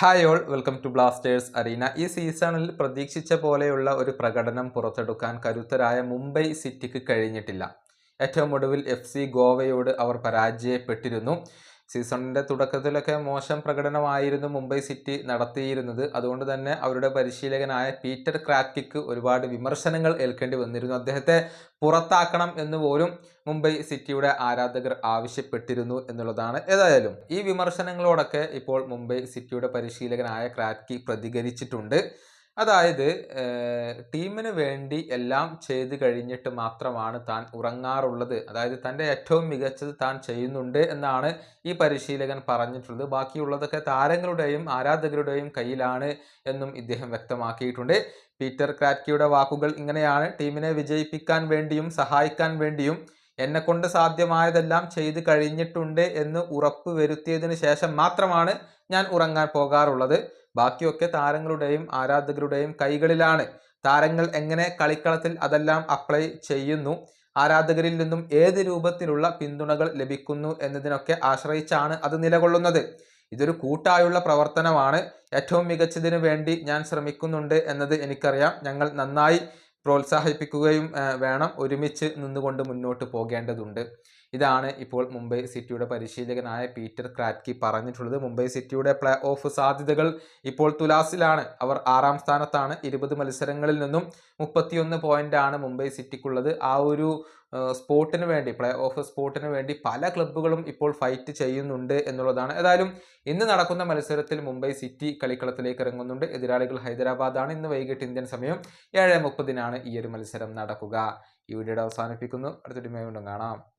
Hi all welcome to Blasters arena ഈ സീസണിൽ പ്രതീക്ഷിച്ച പോലെയുള്ള ഒരു പ്രകടനം പുറത്തെടുക്കാൻ കരുത്തരായ മുംബൈ സിറ്റിക്ക് കഴിഞ്ഞിട്ടില്ല. ഏറ്റവും ഒടുവിൽ എഫ് സി ഗോവയോട് അവർ പരാജയപ്പെട്ടിരുന്നു. സീസണിന്റെ തുടക്കത്തിലൊക്കെ മോശം പ്രകടനമായിരുന്നു മുംബൈ സിറ്റി നടത്തിയിരുന്നത്. അതുകൊണ്ട് തന്നെ അവരുടെ പരിശീലകനായ പീറ്റർ ക്രാക്കിക്ക് ഒരുപാട് വിമർശനങ്ങൾ ഏൽക്കേണ്ടി വന്നിരുന്നു. അദ്ദേഹത്തെ പുറത്താക്കണം എന്ന് പോലും മുംബൈ സിറ്റിയുടെ ആരാധകർ ആവശ്യപ്പെട്ടിരുന്നു എന്നുള്ളതാണ് ഏതായാലും. ഈ വിമർശനങ്ങളോടൊക്കെ ഇപ്പോൾ മുംബൈ സിറ്റിയുടെ പരിശീലകനായ ക്രാക്കി പ്രതികരിച്ചിട്ടുണ്ട്. അതായത് ടീമിന് വേണ്ടി എല്ലാം ചെയ്തു കഴിഞ്ഞിട്ട് മാത്രമാണ് താൻ ഉറങ്ങാറുള്ളത്. അതായത് തന്റെ ഏറ്റവും മികച്ചത് താൻ ചെയ്യുന്നുണ്ട് എന്നാണ് ഈ പരിശീലകൻ പറഞ്ഞിട്ടുള്ളത്. ബാക്കിയുള്ളതൊക്കെ താരങ്ങളുടെയും ആരാധകരുടെയും കയ്യിലാണ് എന്നും ഇദ്ദേഹം വ്യക്തമാക്കിയിട്ടുണ്ട്. പീറ്റർ ക്രാറ്റ്കിയുടെ വാക്കുകൾ ഇങ്ങനെയാണ്. ടീമിനെ വിജയിപ്പിക്കാൻ വേണ്ടിയും സഹായിക്കാൻ വേണ്ടിയും എന്നെ കൊണ്ട് സാധ്യമായതെല്ലാം ചെയ്ത് കഴിഞ്ഞിട്ടുണ്ട് എന്ന് ഉറപ്പ് വരുത്തിയതിന് ശേഷം മാത്രമാണ് ഞാൻ ഉറങ്ങാൻ പോകാറുള്ളത്. ബാക്കിയൊക്കെ താരങ്ങളുടെയും ആരാധകരുടെയും കൈകളിലാണ്. താരങ്ങൾ എങ്ങനെ കളിക്കളത്തിൽ അതെല്ലാം അപ്ലൈ ചെയ്യുന്നു ആരാധകരിൽ നിന്നും ഏത് രൂപത്തിലുള്ള പിന്തുണകൾ ലഭിക്കുന്നു എന്നതിനൊക്കെ ആശ്രയിച്ചാണ് അത് നിലകൊള്ളുന്നത്. ഇതൊരു കൂട്ടായുള്ള പ്രവർത്തനമാണ്. ഏറ്റവും മികച്ചതിന് വേണ്ടി ഞാൻ ശ്രമിക്കുന്നുണ്ട് എന്നത് എനിക്കറിയാം. ഞങ്ങൾ നന്നായി പ്രോത്സാഹിപ്പിക്കുകയും വേണം ഒരുമിച്ച് നിന്നുകൊണ്ട് മുന്നോട്ട് പോകേണ്ടതുണ്ട്. ഇതാണ് ഇപ്പോൾ മുംബൈ സിറ്റിയുടെ പരിശീലകനായ പീറ്റർ ക്രാറ്റ്കി പറഞ്ഞിട്ടുള്ളത്. മുംബൈ സിറ്റിയുടെ പ്ലേ ഓഫ് സാധ്യതകൾ ഇപ്പോൾ തുലാസിലാണ്. അവർ ആറാം സ്ഥാനത്താണ്. ഇരുപത് മത്സരങ്ങളിൽ നിന്നും മുപ്പത്തിയൊന്ന് പോയിന്റാണ് മുംബൈ സിറ്റിക്കുള്ളത്. ആ ഒരു സ്പോട്ടിന് വേണ്ടി പ്ലേ ഓഫ് സ്പോട്ടിന് വേണ്ടി പല ക്ലബ്ബുകളും ഇപ്പോൾ ഫൈറ്റ് ചെയ്യുന്നുണ്ട് എന്നുള്ളതാണ്. ഏതായാലും ഇന്ന് നടക്കുന്ന മത്സരത്തിൽ മുംബൈ സിറ്റി കളിക്കളത്തിലേക്ക് ഇറങ്ങുന്നുണ്ട്. എതിരാളികൾ ഹൈദരാബാദാണ്. ഇന്ന് വൈകിട്ട് ഇന്ത്യൻ സമയം ഏഴ് മുപ്പതിനാണ് ഈ ഒരു മത്സരം നടക്കുക. ഈ വീഡിയോയുടെ അവസാനിപ്പിക്കുന്നു. അടുത്തൊരു വീണ്ടും കാണാം.